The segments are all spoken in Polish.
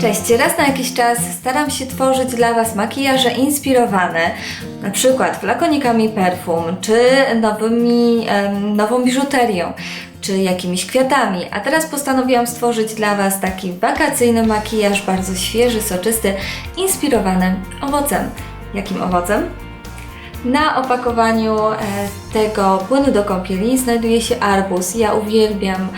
Cześć, raz na jakiś czas staram się tworzyć dla Was makijaże inspirowane, na przykład flakonikami perfum, czy nowymi, nową biżuterią, czy jakimiś kwiatami. A teraz postanowiłam stworzyć dla Was taki wakacyjny makijaż, bardzo świeży, soczysty, inspirowany owocem. Jakim owocem? Na opakowaniu e, tego płynu do kąpieli znajduje się arbuz. Ja uwielbiam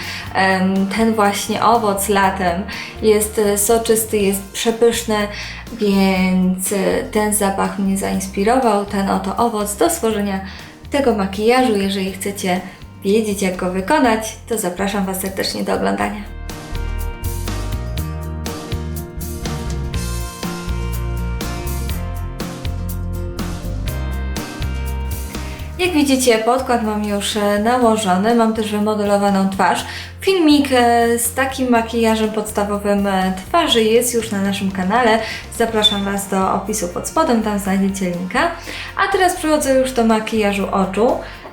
ten właśnie owoc latem. Jest e, soczysty, jest przepyszny, więc e, ten zapach mnie zainspirował, ten oto owoc do stworzenia tego makijażu. Jeżeli chcecie wiedzieć jak go wykonać, to zapraszam Was serdecznie do oglądania. Jak widzicie, podkład mam już e, nałożony, mam też wymodelowaną twarz. Filmik e, z takim makijażem podstawowym e, twarzy jest już na naszym kanale. Zapraszam Was do opisu pod spodem, tam znajdziecie linka. A teraz przechodzę już do makijażu oczu.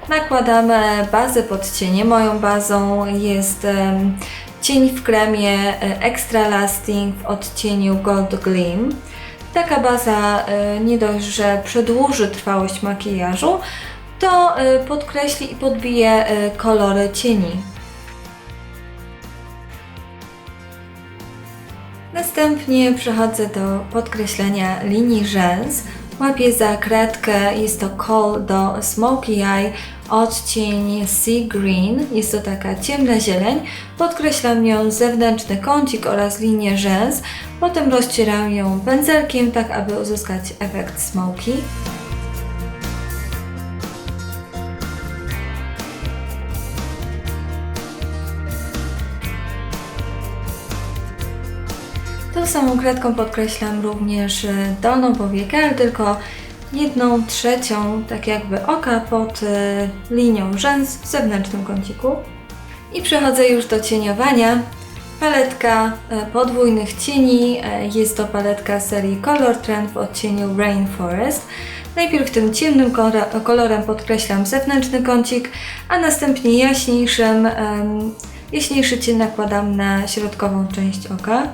Nakładam bazę pod cienie. Moją bazą jest cień w kremie Extra Lasting w odcieniu Gold Gleam. Taka baza nie dość, że przedłuży trwałość makijażu, to e, podkreśli i podbije e, kolory cieni. Następnie przechodzę do podkreślenia linii rzęs. Łapię za kredkę, jest to Call do Smoky Eye, odcień Sea Green, jest to taka ciemna zieleń. Podkreślam ją zewnętrzny kącik oraz linię rzęs, potem rozcieram ją pędzelkiem, tak aby uzyskać efekt smoky. Tą samą kredką podkreślam również e, dolną powiekę, ale tylko jedną trzecią, tak jakby oka pod e, linią rzęs w zewnętrznym kąciku. I przechodzę już do cieniowania. Paletka e, podwójnych cieni, jest to paletka serii Color Trend w odcieniu Rainforest. Najpierw tym ciemnym kolor- kolorem podkreślam zewnętrzny kącik, a następnie jaśniejszym, jaśniejszy cień nakładam na środkową część oka.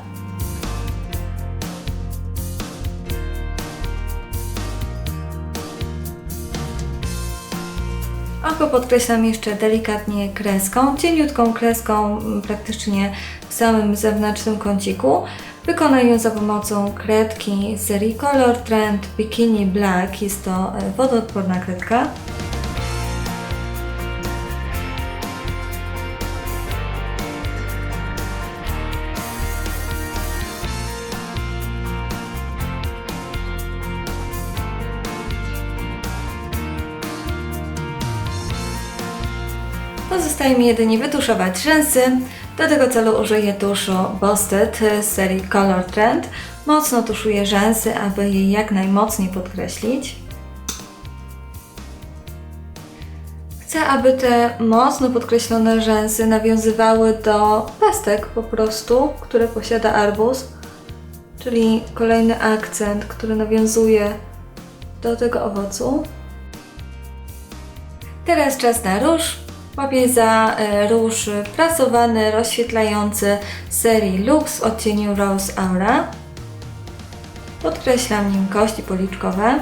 Oko podkreślam jeszcze delikatnie kreską, cieniutką kreską m, praktycznie w samym zewnętrznym kąciku. Wykonaj ją za pomocą kredki serii Color Trend Bikini Black. Jest to e, wodoodporna kredka. Pozostaje mi jedynie wytuszować rzęsy. Do tego celu użyję tuszu Bosted z serii Color Trend. Mocno tuszuję rzęsy, aby je jak najmocniej podkreślić. Chcę, aby te mocno podkreślone rzęsy nawiązywały do pestek po prostu, które posiada arbuz, czyli kolejny akcent, który nawiązuje do tego owocu. Teraz czas na róż. Łapię za e, róż prasowany, rozświetlający serii Lux w odcieniu Rose Aura. Podkreślam nim kości policzkowe.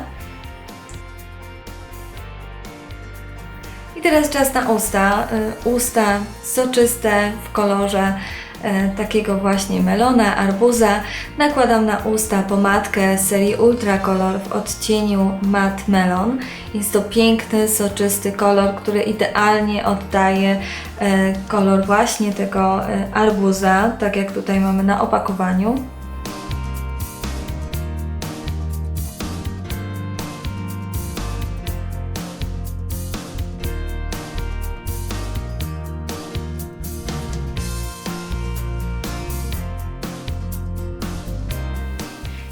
I teraz czas na usta. E, Usta soczyste w kolorze takiego właśnie melona, arbuza. Nakładam na usta pomadkę z serii Ultra Color w odcieniu Matte Melon. Jest to piękny, soczysty kolor, który idealnie oddaje e, kolor właśnie tego e, arbuza, tak jak tutaj mamy na opakowaniu.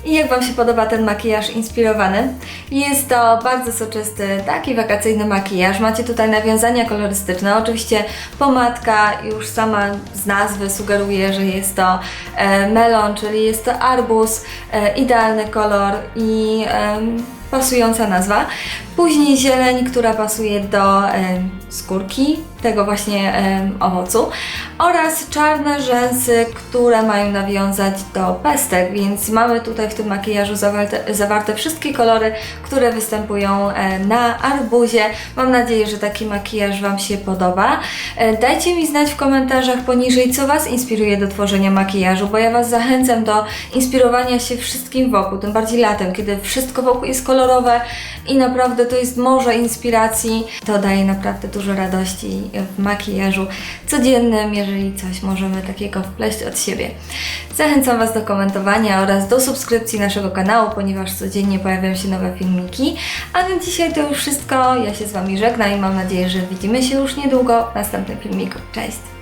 I jak Wam się podoba ten makijaż inspirowany? Jest to bardzo soczysty, taki wakacyjny makijaż. Macie tutaj nawiązania kolorystyczne. Oczywiście pomadka już sama z nazwy sugeruje, że jest to e, melon, czyli jest to arbuz, e, idealny kolor i em, pasująca nazwa. Później zieleń, która pasuje do em, skórki tego właśnie owocu oraz czarne rzęsy, które mają nawiązać do pestek, więc mamy tutaj w tym makijażu zawarte, zawarte wszystkie kolory, które występują na arbuzie. Mam nadzieję, że taki makijaż Wam się podoba. E, Dajcie mi znać w komentarzach poniżej, co Was inspiruje do tworzenia makijażu, bo ja Was zachęcam do inspirowania się wszystkim wokół, tym bardziej latem, kiedy wszystko wokół jest kolorowe i naprawdę to jest morze inspiracji. To daje naprawdę dużo radości w makijażu codziennym, jeżeli coś możemy takiego wpleść od siebie. Zachęcam Was do komentowania oraz do subskrypcji naszego kanału, ponieważ codziennie pojawiają się nowe filmiki. A na dzisiaj to już wszystko. Ja się z Wami żegnam i mam nadzieję, że widzimy się już niedługo w następnym filmiku. Cześć!